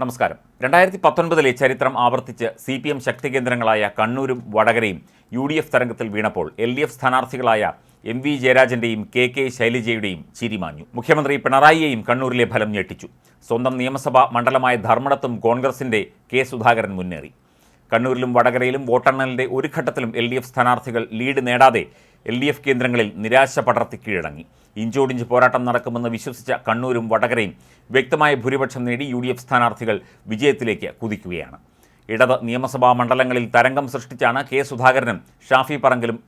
നമസ്കാരം. രണ്ടായിരത്തി പത്തൊൻപതിലെ ചരിത്രം ആവർത്തിച്ച് സി പി എം ശക്തി കേന്ദ്രങ്ങളായ കണ്ണൂരും വടകരയും യു ഡി എഫ് തരംഗത്തിൽ വീണപ്പോൾ എൽ ഡി എഫ് സ്ഥാനാർത്ഥികളായ എം വി ജയരാജന്റെയും കെ കെ ശൈലജയുടെയും ചിരിമാഞ്ഞു. മുഖ്യമന്ത്രി പിണറായിയെയും കണ്ണൂരിലെ ഫലം ഞെട്ടിച്ചു. സ്വന്തം നിയമസഭാ മണ്ഡലമായ ധർമ്മടത്തും കോൺഗ്രസിന്റെ കെ സുധാകരൻ മുന്നേറി. കണ്ണൂരിലും വടകരയിലും വോട്ടെണ്ണലിന്റെ ഒരു ഘട്ടത്തിലും എൽ ഡി എഫ് സ്ഥാനാർത്ഥികൾ ലീഡ് നേടാതെ എൽ ഡി എഫ് കേന്ദ്രങ്ങളിൽ നിരാശ പടർത്തി കീഴടങ്ങി. ഇഞ്ചോടിഞ്ച് പോരാട്ടം നടക്കുമെന്ന് വിശ്വസിച്ച കണ്ണൂരും വടകരയും വ്യക്തമായ ഭൂരിപക്ഷം നേടി യു ഡി എഫ് സ്ഥാനാർത്ഥികൾ വിജയത്തിലേക്ക് കുതിക്കുകയാണ്. ഇടത് നിയമസഭാ മണ്ഡലങ്ങളിൽ തരംഗം സൃഷ്ടിച്ചാണ് കെ സുധാകരനും ഷാഫി പറങ്കിലും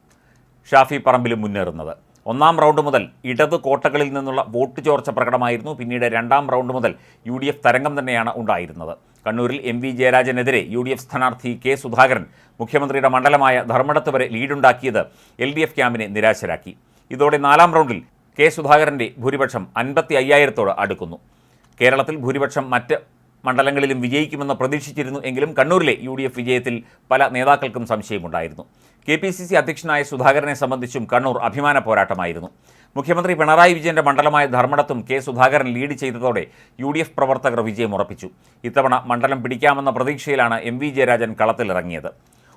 ഷാഫി പറമ്പിലും മുന്നേറുന്നത്. ഒന്നാം റൗണ്ട് മുതൽ ഇടത് കോട്ടകളിൽ നിന്നുള്ള വോട്ട് ചോർച്ച പ്രകടമായിരുന്നു. പിന്നീട് രണ്ടാം റൗണ്ട് മുതൽ യു ഡി എഫ് തരംഗം തന്നെയാണ് ഉണ്ടായിരുന്നത്. കണ്ണൂരിൽ എം വി ജയരാജനെതിരെ യു ഡി എഫ് സ്ഥാനാർത്ഥി കെ സുധാകരൻ മുഖ്യമന്ത്രിയുടെ മണ്ഡലമായ ധർമ്മടത്ത് വരെ ലീഡുണ്ടാക്കിയത് എൽ ഡി എഫ് ക്യാമ്പിനെ നിരാശരാക്കി. ഇതോടെ നാലാം റൗണ്ടിൽ കെ സുധാകരന്റെ ഭൂരിപക്ഷം അൻപത്തി അയ്യായിരത്തോട് അടുക്കുന്നു. കേരളത്തിൽ ഭൂരിപക്ഷം മറ്റ് മണ്ഡലങ്ങളിലും വിജയിക്കുമെന്ന് പ്രതീക്ഷിച്ചിരുന്നു എങ്കിലും കണ്ണൂരിലെ യു ഡി എഫ് വിജയത്തിൽ പല നേതാക്കൾക്കും സംശയമുണ്ടായിരുന്നു. കെ പി സി സി അധ്യക്ഷനായ സുധാകരനെ സംബന്ധിച്ചും കണ്ണൂർ അഭിമാന പോരാട്ടമായിരുന്നു. മുഖ്യമന്ത്രി പിണറായി വിജയന്റെ മണ്ഡലമായ ധർമ്മടത്തും കെ സുധാകരൻ ലീഡ് ചെയ്തതോടെ യു ഡി എഫ് പ്രവർത്തകർ വിജയം ഉറപ്പിച്ചു. ഇത്തവണ മണ്ഡലം പിടിക്കാമെന്ന പ്രതീക്ഷയിലാണ് എം വി ജയരാജൻ കളത്തിലിറങ്ങിയത്.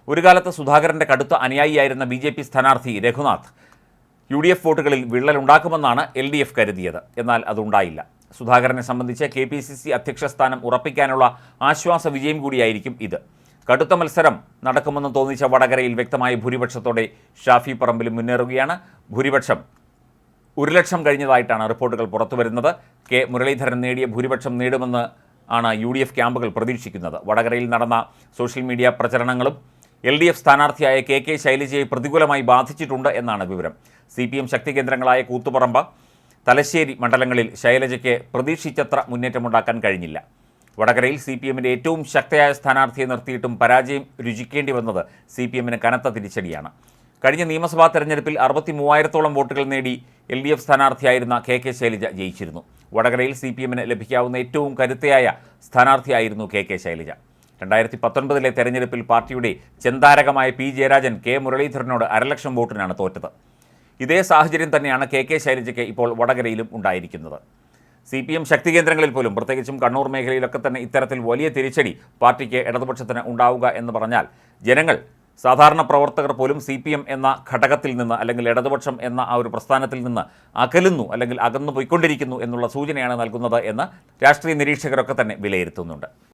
ഒരു കാലത്ത് സുധാകരന്റെ കടുത്ത അനുയായിയായിരുന്ന ബി ജെ പി സ്ഥാനാർത്ഥി രഘുനാഥ് യു ഡി എഫ് വോട്ടുകളിൽ വിള്ളലുണ്ടാക്കുമെന്നാണ് എൽ ഡി എഫ് കരുതിയത്. എന്നാൽ അതുണ്ടായില്ല. സുധാകരനെ സംബന്ധിച്ച് കെ പി സി സി അധ്യക്ഷ സ്ഥാനം ഉറപ്പിക്കാനുള്ള ആശ്വാസ വിജയം കൂടിയായിരിക്കും ഇത്. കടുത്ത മത്സരം നടക്കുമെന്ന് തോന്നിച്ച വടകരയിൽ വ്യക്തമായ ഭൂരിപക്ഷത്തോടെ ഷാഫി പറമ്പിൽ മുന്നേറുകയാണ്. ഭൂരിപക്ഷം ഒരു ലക്ഷം കഴിഞ്ഞതായിട്ടാണ് റിപ്പോർട്ടുകൾ പുറത്തുവരുന്നത്. കെ മുരളീധരൻ നേടിയ ഭൂരിപക്ഷം നേടുമെന്ന് ആണ് യു ക്യാമ്പുകൾ പ്രതീക്ഷിക്കുന്നത്. വടകരയിൽ നടന്ന സോഷ്യൽ മീഡിയ പ്രചരണങ്ങളും എൽ ഡി എഫ് സ്ഥാനാർത്ഥിയായ കെ കെ ശൈലജയെ പ്രതികൂലമായി ബാധിച്ചിട്ടുണ്ട് എന്നാണ് വിവരം. സി പി എം ശക്തി കേന്ദ്രങ്ങളായ കൂത്തുപറമ്പ് തലശ്ശേരി മണ്ഡലങ്ങളിൽ ശൈലജയ്ക്ക് പ്രതീക്ഷിച്ചത്ര മുന്നേറ്റമുണ്ടാക്കാൻ കഴിഞ്ഞില്ല. വടകരയിൽ സി പി എമ്മിന്റെ ഏറ്റവും ശക്തയായ സ്ഥാനാർത്ഥിയെ നിർത്തിയിട്ടും പരാജയം രുചിക്കേണ്ടി വന്നത് സി പി എമ്മിന് കനത്ത തിരിച്ചടിയാണ്. കഴിഞ്ഞ നിയമസഭാ തെരഞ്ഞെടുപ്പിൽ അറുപത്തി മൂവായിരത്തോളം വോട്ടുകൾ നേടി എൽ ഡി എഫ് സ്ഥാനാർത്ഥിയായിരുന്ന കെ കെ ശൈലജ ജയിച്ചിരുന്നു. വടകരയിൽ സി പി എമ്മിന് ലഭിക്കാവുന്ന ഏറ്റവും കരുത്തയായ സ്ഥാനാർത്ഥിയായിരുന്നു കെ കെ ശൈലജ. രണ്ടായിരത്തി പത്തൊൻപതിലെ തെരഞ്ഞെടുപ്പിൽ പാർട്ടിയുടെ ചെന്താരകമായ പി ജയരാജൻ കെ മുരളീധരനോട് അരലക്ഷം വോട്ടിനാണ് തോറ്റത്. ഇതേ സാഹചര്യം തന്നെയാണ് കെ കെ ശൈലജയ്ക്ക് ഇപ്പോൾ വടകരയിലും ഉണ്ടായിരിക്കുന്നത്. സി പി എം ശക്തി കേന്ദ്രങ്ങളിൽ പോലും പ്രത്യേകിച്ചും കണ്ണൂർ മേഖലയിലൊക്കെ തന്നെ ഇത്തരത്തിൽ വലിയ തിരിച്ചടി പാർട്ടിക്ക് ഇടതുപക്ഷത്തിന് ഉണ്ടാവുക എന്ന് പറഞ്ഞാൽ ജനങ്ങൾ സാധാരണ പ്രവർത്തകർ പോലും സി പി എം എന്ന ഘടകത്തിൽ നിന്ന് അല്ലെങ്കിൽ ഇടതുപക്ഷം എന്ന ആ ഒരു പ്രസ്ഥാനത്തിൽ നിന്ന് അകലുന്നു അല്ലെങ്കിൽ അകന്നു പോയിക്കൊണ്ടിരിക്കുന്നു എന്നുള്ള സൂചനയാണ് നൽകുന്നത് എന്ന് രാഷ്ട്രീയ നിരീക്ഷകരൊക്കെ തന്നെ വിലയിരുത്തുന്നുണ്ട്.